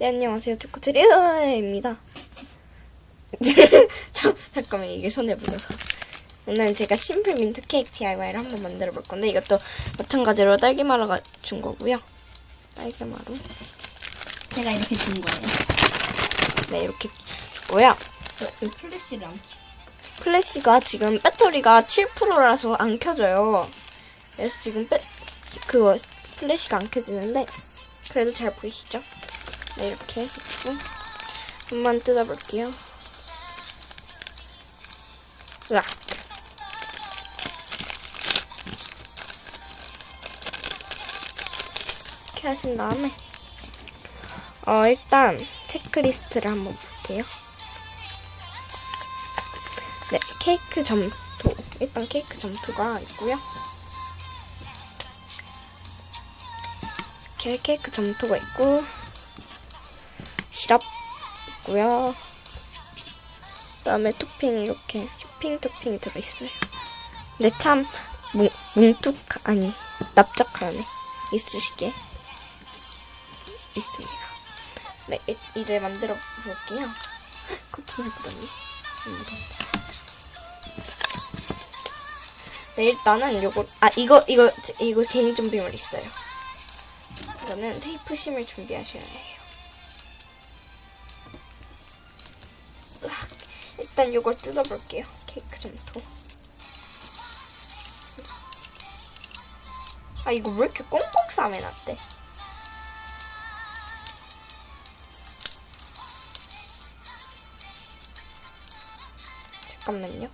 네, 안녕하세요. 초코트리오입니다. 자, 잠깐만, 이게 손에 묻어서. 오늘 제가 심플 민트 케이크 DIY를 한번 만들어 볼 건데, 이것도 마찬가지로 딸기마루가 준 거고요. 딸기마루. 제가 이렇게 준 거예요. 네, 이렇게 줬고요. 이 플래시를 안 키. 플래시가 지금 배터리가 7%라서 안 켜져요. 그래서 지금 배, 그거 플래시가 안 켜지는데 그래도 잘 보이시죠? 네 이렇게 했고 한번 뜯어볼게요. 으악. 이렇게 하신 다음에 어 일단 체크리스트를 한번 볼게요. 네, 케이크 점토. 일단 케이크 점토가 있고요. 이렇게 케이크 점토가 있고, 시럽 있고요. 그다음에 토핑이 이렇게 쇼핑 토핑이 들어있어요. 근데 참 뭉, 뭉툭 아니 납작하네. 있으시게 있습니다. 네, 이- 이제 만들어 볼게요. 코팅을 묻었네. 네, 일단은 요거, 아, 이거, 이거, 이거 개인 준비물 있어요. 이거는 테이프 심을 준비하셔야 해요. 일단 요걸 뜯어볼게요. 케이크 점토. 아, 이거 왜 이렇게 꽁꽁 싸매놨대? 잠깐만요.